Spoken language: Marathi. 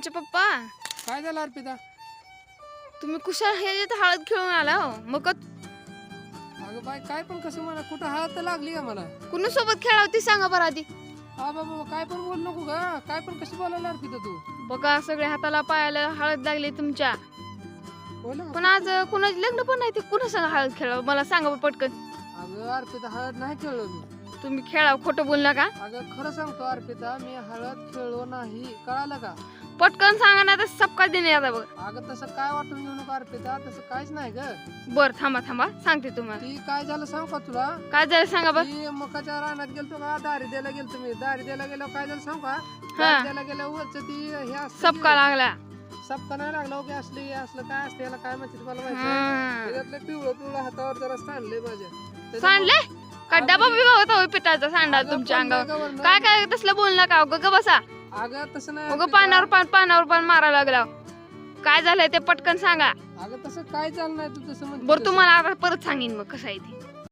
सरपंच पप्पा? काय झालं अर्पिता? तुम्ही कुशाल हे इथं हळद खेळून आला हो मग अगं बाय काय पण कसं मला कुठं हळद तर लागली का मला कुणासोबत खेळा होती सांगा बरं आधी. हा बाबा काय पण बोल नको का काय पण कशी बोलायला अर्पिता तू? बघा सगळे हाताला पायाला हळद लागली तुमच्या. बोल. पण आज कुणाचे लग्न पण नाही ते कुणा सांगा हळद खेळा मला सांगा बरं पटकन. अगं अर्पिता हळद नाही खेळलो मी. तुम्ही खेळा खोटं बोल नका. अगं खरं सांगतो अर्पिता मी हळद खेळलो नाही. कळालं का? पटकन सांगा ना तर सबका देणे आता बघ. अगं तसं काय वाटून घेऊ नको अर्पिता तसं काहीच नाही ग. बर थांबा थांबा सांगते तुम्हाला. ती काय झालं सांग का तुला? काय झालं सांगा बघ ती मकाच्या रानात गेलतो का? दारी द्यायला गेलतो मी. दारी द्यायला गेलो काय झालं सांग का? हा. दारी द्यायला गेलो वरच ती हे असतं सबका की- लागला. सबका नाही लागला की असली असलं काय असतं याला काय म्हणते मला माहिती नाही. हम्म. त्याच्यातलं पिवळं पिवळं हातावर जरा सांडलंय माझ्या त्याच्यामुळं- सांडले का डबा बिबा होता होय पिठाचा सांडा अगं, तुमच्या पण अंगावर नाही काय काय तसलं बोल नका ग ग बसा अगं तसं नाही अगं अर्पिता. पानावर पान पानावर पान मारा लागला काय झालंय ते पटकन सांगा अगं तसं काय चालणार तू तसं म्हणते बरं तसं. तुम्हाला आता परत सांगेन मग कसं आहे ते